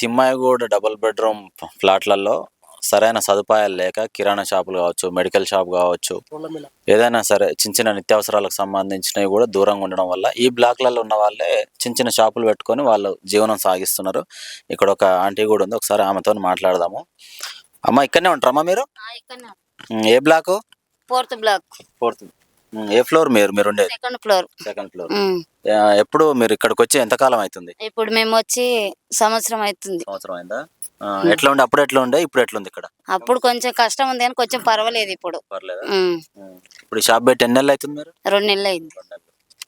Timmaiguda double bedroom ఫ్లాట్లలో సరైన సదుపాయాలు లేక కిరాణా షాపులు కావచ్చు మెడికల్ షాప్ కావచ్చు ఏదైనా సరే చిన్న చిన్న నిత్యావసరాలకు సంబంధించినవి కూడా దూరంగా ఉండడం వల్ల ఈ బ్లాక్లలో ఉన్న వాళ్ళే చిన్న చిన్న షాపులు పెట్టుకొని వాళ్ళు జీవనం సాగిస్తున్నారు. ఇక్కడ ఒక ఆంటీ కూడా ఉంది ఒకసారి ఆమెతో మాట్లాడదాము. అమ్మ ఇక్కడనే ఉంటారమ్మా మీరు? ఏ బ్లాక్? Fourth block. ఫోర్త్ ఏ ఫ్లోర్ మీరు మీరు ఉండేది సెకండ్ ఫ్లోర్ సెకండ్ ఫ్లోర్ ఎప్పుడు మీరు ఇక్కడికి వచ్చి ఎంత కాలం అవుతుంది ఇప్పుడు మేము వచ్చి సంవత్సరం అవుతుంది సంవత్సరం అయిందా? ఎట్లా ఉండే? అప్పుడు ఎట్లా ఉండే? ఇప్పుడు ఎట్లా ఉంది ఇక్కడ? అప్పుడు కొంచెం కష్టం ఉంది కానీ కొంచెం పర్వాలేదు ఇప్పుడు. పర్లేదా. ఇప్పుడు షాప్ పెట్టి ఎన్ని నెలలు అవుతుంది మీరు? రెండు నెలలు అయింది.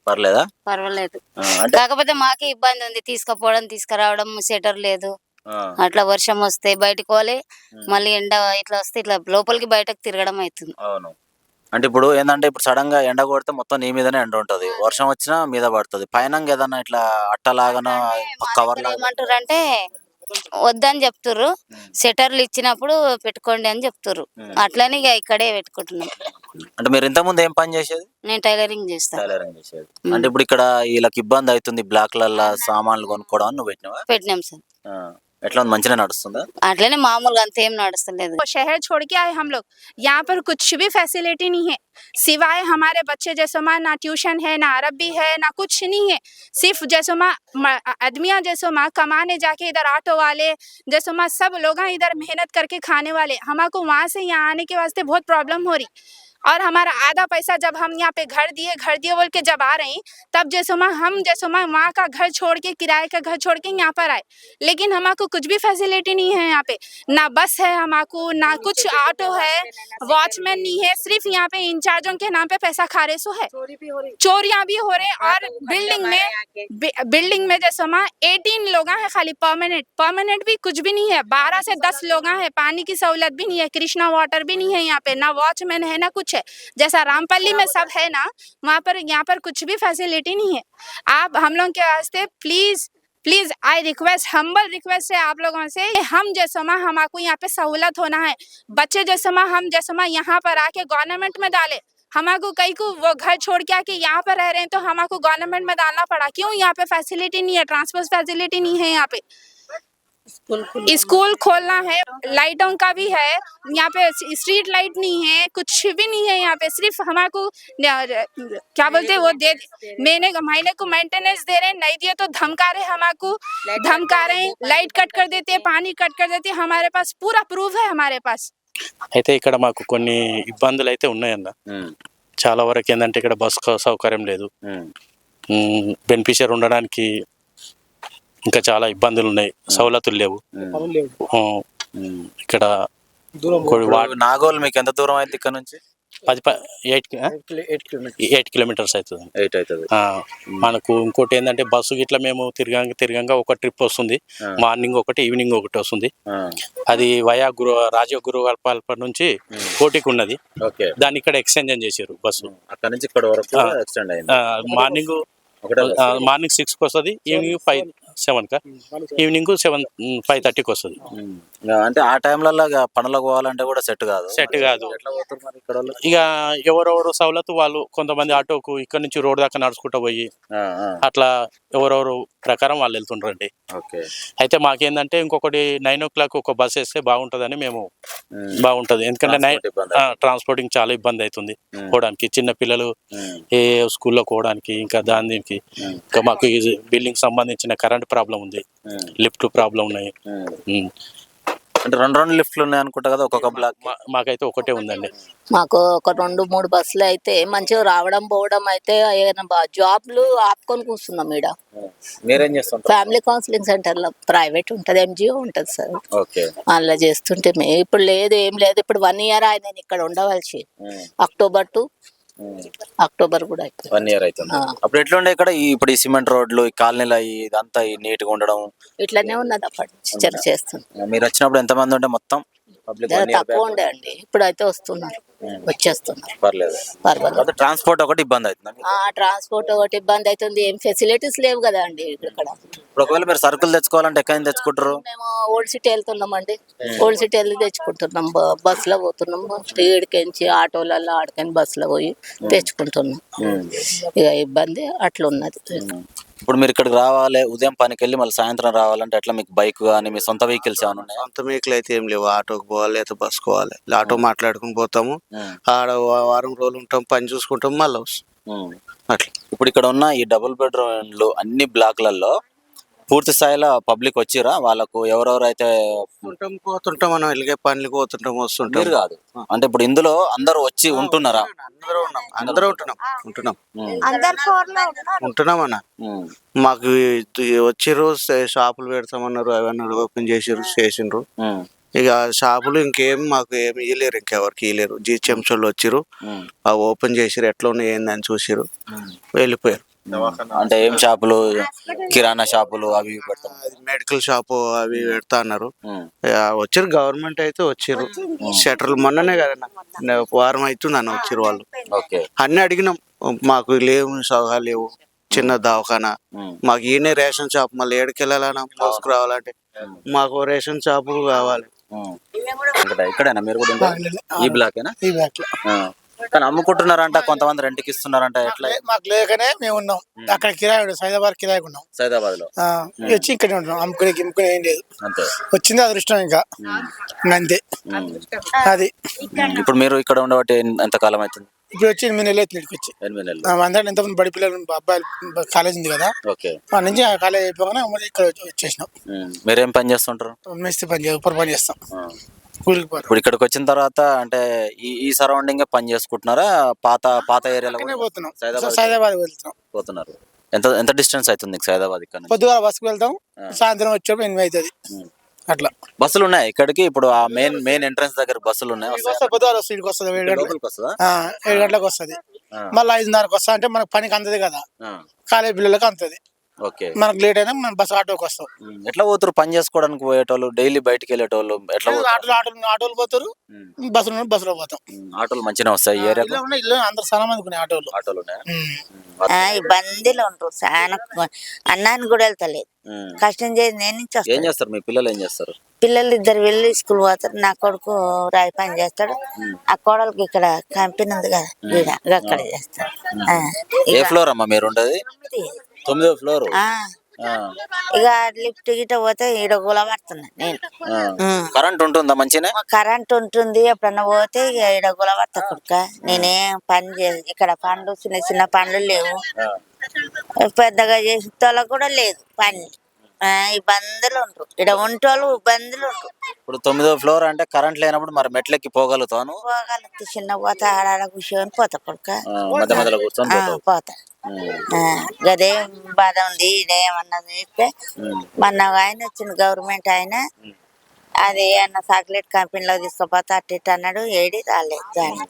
పర్లేదా? పర్వాలేదు. కాకపోతే మాకే ఇబ్బంది ఉంది. తీసుకుపోవడం తీసుకురావడం సెటర్ లేదు. అట్లా వర్షం వస్తే బయటకు ఉమ్. మళ్ళీ ఎండ ఇట్లా వస్తే ఇట్లా లోపలికి బయటకు తిరగడం అవుతుంది. అవును. అంటే ఇప్పుడు ఏంటంటే ఇప్పుడు సడన్గా ఎండ కొడితే మొత్తం నీ మీదనే ఎండ ఉంటది. వర్షం వచ్చినా మీద పడుతుంది. పైన ఏదన్నా ఇట్లా అట్టలాగానో కవర్ ఏమంటారు అంటే వద్దని చెప్తుర్రు. సెటర్లు ఇచ్చినప్పుడు పెట్టుకోండి అని చెప్తుర్రు. అట్లనే ఇక ఇక్కడే పెట్టుకుంటున్నాం. అంటే మీరు ఇంత ముందు ఏం పని చేసేది? నేను టైలరింగ్ చేస్తాను టైలరింగ్ చేసేది. అంటే ఇప్పుడు ఇక్కడ వీళ్ళకి ఇబ్బంది అవుతుంది బ్లాక్లల్లో సామాన్లు కొనుక్కోవడం అని నువ్వు పెట్టినావా? పెట్టినాం సార్. ఎట్లా ఉంది మంచిగా నడుస్తుందా అట్లనే మామూలుగా అంత ఏం నడుస్తలేదు वो शहर छोड़ के आए हम लोग यहाँ पर कुछ भी फैसिलिटी नहीं है सिवाय हमारे बच्चे जैसे माँ ना ट्यूशन है ना अरबी है ना कुछ नहीं है सिर्फ जैसे माँ आदमियाँ जैसे माँ कमाने जाके इधर ऑटो वाले जैसे माँ सब लोग हैं इधर मेहनत करके खाने वाले हमारे को वहाँ से यहाँ आने के वास्ते बहुत प्रॉब्लम हो रही और हमारा आधा पैसा जब हम यहाँ पे घर दिए घर दिए बोल के जब आ रहे तब जैसे माँ हम जैसे माँ वहाँ का घर छोड़ के किराए का घर छोड़ के यहाँ पर आए। लेकिन हमारे कुछ भी फैसिलिटी नहीं है यहाँ पे। ना बस है हमारे ना कुछ ऑटो है वॉचमैन नहीं है सिर्फ़ यहाँ पे इंचार्जों के नाम पे पैसा खा रहे सो है। चोरियाँ भी हो रहे हैं और बिल्डिंग में बिल्डिंग में जैसे माँ 18 लोग हैं खाली परमानेंट परमानेंट भी कुछ भी नहीं है। 12 से 10 लोग हैं। पानी की सहूलत भी नहीं है कृष्णा वाटर भी नहीं है यहाँ पे ना वॉचमैन है ना कुछ है। जैसा रामपल्ली में सब है। ना वहाँ पर यहाँ पर कुछ भी फैसिलिटी नहीं है। आप हम लोग के वास्ते please please I request humble request है आप लोगों से हम जैसे माँ हमको यहाँ पे सहूलत होना है। बच्चे जैसे माँ हम जैसे माँ यहाँ पर आके गवर्नमेंट में डाले। हमारे कई को वो घर छोड़ के आके यहाँ पर रह रहे हैं तो हमको गवर्नमेंट में डालना पड़ा। क्यों यहाँ पे फैसिलिटी नहीं है ट्रांसपोर्ट फैसिलिटी नहीं है यहाँ पे? स्कूल खोलना है लाइटों का भी है यहाँ पे स्ट्रीट लाइट नहीं है कुछ भी नहीं है यहाँ पे सिर्फ हमारे क्या बोलते हैं वो दे महीने महीने को मेंटेनेंस दे रहे हैं नहीं दिए तो धमका रहे हमारे को धमका रहे हैं लाइट कट कर देते हैं पानी कट कर देते हैं हमारे पास पूरा प्रूफ है हमारे पास అయితే ఇక్కడ మాకు కొన్ని ఇబ్బందులు అయితే ఉన్నాయన్న ఉమ్, చాలా వరకు ఏంటంటే ఇక్కడ బస్ సౌకర్యం లేదు ఉమ్, బెనిఫిషియర్ ఉండడానికి ఇంకా చాలా ఇబ్బందులు ఉన్నాయి సవలతులు లేవు. ఇక్కడ నాగోల్ మీకు ఎంత దూరం అయింది ఇక్కడ నుంచి? పది ప- ఎయిట్ ఎయిట్ కిలోమీటర్స్. అవుతుంది. ఎయిట్ అవుతుంది. ఆ, మనకు ఇంకోటి ఏంటంటే బస్సు ఇట్లా మేము తిరగంగా తిరగంగా ఒక ట్రిప్ వస్తుంది. మార్నింగ్ ఒకటి ఈవినింగ్ ఒకటి వస్తుంది. అది వయా గురు రాజీవ్ గురువల్పాల నుంచి కోటికి ఉన్నది. ఓకే. దాన్ని ఇక్కడ ఎక్స్చేంజ్ చేశారు బస్సు? అక్కడ నుంచి ఇక్కడ వరకు మార్నింగ్. మార్నింగ్ సిక్స్కి వస్తుంది ఈవినింగ్ ఫైవ్ సెవెన్ కా? ఈవినింగ్ సెవెన్ ఫైవ్ థర్టీకి వస్తుంది. అంటే ఆ టైంలలో పనులకు పోవాలంటే కూడా సెట్ కాదు. మరి కాదు. ఇక ఎవరెవరు సవలతు వాళ్ళు కొంతమంది ఆటోకు ఇక్కడ నుంచి రోడ్ దాకా నడుచుకుంటూ పోయి అట్లా ఎవరెవరు ప్రకారం వాళ్ళు వెళ్తుండ్రండి. అయితే మాకేందంటే ఇంకొకటి నైన్ ఓ క్లాక్ ఒక బస్ వేస్తే బాగుంటుందని మేము బాగుంటుంది. ఎందుకంటే. ట్రాన్స్పోర్టింగ్ చాలా ఇబ్బంది అవుతుంది పోవడానికి. చిన్న పిల్లలు ఏ స్కూల్లో పోవడానికి ఇంకా దాని దీనికి. ఇంకా మాకు బిల్డింగ్ సంబంధించిన కరెంట్ ప్రాబ్లం ఉంది. లిఫ్ట్ ప్రాబ్లం ఉన్నాయి. అంటే రెండు రెండు లిఫ్ట్లు ఉన్నాయి అనుకుంటా కదా ఒక్కొక్క బ్లాక్ మా- మాకైతే ఒకటే ఉందండి. మాకు ఒక రెండు మూడు బస్సులు అయితే మంచిగా రావడం పోవడం అయితే ఏదైనా బా- జాబ్లు ఆపుకొని కూర్చున్నాం ఈడ. మీరేం చేస్తుంటారు? ఫ్యామిలీ కౌన్సిలింగ్ సెంటర్లో ప్రైవేట్ ఉంటుంది ఎంజిఓ ఉంటుంది సార్. ఓకే. అలా చేస్తుంటే మే ఇప్పుడు లేదు ఏం లేదు. ఇప్పుడు వన్ ఇయర్ ఆయన నేను ఇక్కడ ఉండవలసి అక్టోబర్ టు అక్టోబర్ కూడా అయిపోయింది. వన్ ఇయర్ అవుతుంది. అప్పుడు ఎట్లుండే ఇక్కడ? ఈ ఇప్పుడు ఈ సిమెంట్ రోడ్లు ఈ కాలనీలు ఇదంతా నీట్గా ఉండడం? ఇట్లనే ఉన్నది అప్పటి నుంచి చేస్తుంది. మీరు వచ్చినప్పుడు ఎంత మంది ఉంటే మొత్తం? తక్కువ ఉండే అండి. ఇప్పుడు అయితే వస్తున్నారు వచ్చేస్తున్నారు. పర్లేదు. పర్వాలేదు. ట్రాన్స్పోర్ట్ ఒకటి ఇబ్బంది అవుతుంది ఆ ట్రాన్స్పోర్ట్ ఒకటి ఇబ్బంది అవుతుంది. ఏం ఫెసిలిటీస్ లేవు కదా అండి ఇక్కడ ఒకవేళ మీరు సరుకులు తెచ్చుకోవాలంటే ఎక్కడి తెచ్చుకుంటారు? మేము ఓల్డ్ సిటీ వెళ్తున్నామండి. ఓల్డ్ సిటీ వెళ్ళి తెచ్చుకుంటున్నాం. బ- బస్సులో పోతున్నాం. ఈడికెంచి ఆటోలలో ఆడికని బస్సులో పోయి తెచ్చుకుంటున్నాం. ఇక ఇబ్బంది అట్లా ఉన్నది ఇప్పుడు మీరు ఇక్కడికి రావాలి ఉదయం పనికి వెళ్ళి మళ్ళీ సాయంత్రం రావాలంటే ఎట్లా మీకు బైక్ కానీ మీ సొంత వెహికల్స్ ఏమైనా ఉన్నాయా? సొంత వెహికల్ అయితే ఏం లేవు. ఆటోకి పోవాలి లేదా బస్కి పోవాలి. ఆటో మాట్లాడుకుని పోతాము. ఆడ వారం రోజులు ఉంటాం పని చూసుకుంటాం మళ్ళీ. అట్లా. ఇప్పుడు ఇక్కడ ఉన్న ఈ డబుల్ బెడ్రూమ్లు అన్ని బ్లాక్లలో పూర్తి స్థాయిలో పబ్లిక్ వచ్చిరా? వాళ్ళకు ఎవరెవరు అయితే ఉంటాం పోతుంటాం మనం వెలిగే పనులకి పోతుంటాం వస్తుంటాం. మీరు కాదు. అంటే ఇప్పుడు ఇందులో అందరూ వచ్చి ఉంటున్నారా? అందరూ ఉన్నాం అందరూ ఉంటున్నాం ఉంటున్నాం. ఉంటున్నాం అన్న మాకు వచ్చిర్రు షాపులు పెడతామన్నారు అవన్నీ ఓపెన్ చేసిర్రు చేసిండ్రు. ఇక షాపులు ఇంకేం మాకు ఏమి ఇయ్యలేరు ఇంకెవరికి ఇయ్యలేరు. జీ చెంచోళ్ళు వచ్చిర్రు. ఆ ఓపెన్ చేసిర్రు ఎట్లా ఉన్నాయి ఏందని చూసిర్రు. ఉమ్. వెళ్ళిపోయారు. అంటే ఏం షాపులు? కిరాణా షాపులు అవి ఇవి పెడతాం. అది మెడికల్ షాపు అవి పెడతా అన్నారు. వచ్చిర్రు గవర్నమెంట్ అయితే వచ్చిర్రు షటర్లు మొన్ననే కదా వారం అవుతుంది అన్న వచ్చిర్రు వాళ్ళు. ఓకే. అన్ని అడిగినాం. మాకు లేవు సౌకర్యాలు లేవు. చిన్న దవాఖానా. మాకు ఈయనే రేషన్ షాప్ మళ్ళీ ఏడుకి వెళ్ళాలన్నా మోసుకురావాలంటే మాకు రేషన్ షాపు కావాలి. ఇక్కడేనా? మీరు కూడా? ఈ బ్లాకేనా? ఈ ఆ. కానీ అమ్ముకుంటున్నారంట కొంతమంది రెంట్కి ఇస్తున్నారంట ఎట్లా? మాకు లేకనే మేము ఉన్నాం. అక్కడ కిరాయి సైదాబాద్ కిరాయికి ఉన్నాం. సైదాబాద్లో వచ్చి ఇక్కడే ఉంటున్నాం. అమ్ముకునే గిమ్ముకునే ఏం లేదు. అంతే. వచ్చింది అదృష్టం ఇంకా. అంతే. అది. ఇప్పుడు మీరు ఇక్కడ ఉండబట్టి ఎంత కాలం అవుతుంది? ఇప్పుడు వచ్చి ఎనిమిది నెలలు అవుతుంది ఇక్కడికి వచ్చి. ఎనిమిది నెలలు. అందరం ఎంతమంది బడి పిల్లలు అబ్బాయిలు కాలేజ్ ఉంది కదా. ఓకే. ఆ నుంచి ఆ కాలేజ్ అయిపోగానే ఇక్కడ వచ్చి- వచ్చేసినాం. మీరేం పని చేస్తుంటారు? మేస్త్రి పని చేస్తాం పని చేస్తాం. ఇప్పుడు ఇక్కడికి వచ్చిన తర్వాత అంటే ఈ ఈ సరౌండింగ్ పని చేసుకుంటున్నారా? పాత పాత ఏరియాలో పోతున్నాం. సైదాబాద్ వెళ్తున్నాం. పోతున్నారు. ఎంత ఎంత డిస్టెన్స్ అవుతుంది సైదాబాద్ ఇక్కడ నుంచి? పొద్దుగాల బస్సుకు వెళ్తాం సాయంత్రం వచ్చేప్పుడు ఎనిమిది అవుతుంది. అట్లా. బస్సులు ఉన్నాయి ఇక్కడికి? ఇప్పుడు ఆ మెయిన్ మెయిన్ ఎంట్రన్స్ దగ్గర బస్సులు ఉన్నాయి. వస్తే పొద్దుగాల వస్తుంది ఏడు గంటలకు. వస్తుందా? ఏడు గంటలకు వస్తుంది. మళ్ళీ ఐదున్నరకు వస్తా అంటే మనకు పనికి అందదు కదా. కాలేజ్ పిల్లలకు అంతది. మనకు లేట్ అయినా మనం బస్ ఆటోకి వస్తాం. ఎట్లా పోతారు పని చేసుకోవడానికి పోయేటోళ్ళు? డైలీ బయటికి వెళ్ళేటోళ్ళు ఎట్లా పోతారు? ఆటోలు ఆటోలు ఆటోలు పోతారు. బస్సులో బస్సులో పోతాం. ఆటోలు మంచిగా వస్తాయి ఇల్లు అందరు చాలా మంది ఉన్నాయి ఆటోలు ఆటోలు ఇబ్బందిలో ఉంటారు చాలా అన్నాన్ని కూడా వెళ్తలేదు. కష్టం చేసి నేను నుంచి ఏం చేస్తారు? మీ పిల్లలు ఏం చేస్తారు? పిల్లలు ఇద్దరు వెళ్ళి స్కూల్ పోతారు. నా కొడుకు రాయి పని చేస్తాడు. ఆ కోడలికి ఇక్కడ కంపెనీ ఉంది కదా ఈడ అక్కడ చేస్తాడు. ఆ, ఏ ఫ్లోర్ అమ్మా మీరు ఉండేది తొమ్మిదో ఫ్లోర్. ఇక లిఫ్ట్ గిట్ట పోతే ఈడ గులబడుతున్నా నేను. కరెంట్ ఉంటుందా మంచిగానే? కరెంట్ ఉంటుంది ఎప్పుడన్నా పోతే ఇక ఈడ గులబడతా కొడుక. నేనేం పని చే ఇక్కడ పండ్లు చిన్న చిన్న పండ్లు లేవు. పెద్దగా చేసేటోళ్ళకి కూడా లేదు పని. ఆ, ఇబ్బందులు ఉండరు. ఇక్కడ ఉంటోళ్ళు ఇబ్బందులు ఉండరు. ఇప్పుడు తొమ్మిదో ఫ్లోర్ అంటే కరెంట్ లేనప్పుడు మరి మెట్లెక్కి పోగలుగుతాను పోగలుగుతా. చిన్న పోతా ఆడాడ కూర్చొని పోతా కొడుక. పోతా. గదే బాధ ఉంది ఇదేమన్నది చెప్తే మొన్న ఆయన వచ్చింది గవర్నమెంట్ ఆయన. అది అన్న చాక్లెట్ కంపెనీలో తీసుకుపోతా అట్ట అన్నాడు ఏడి రాలేదు దాని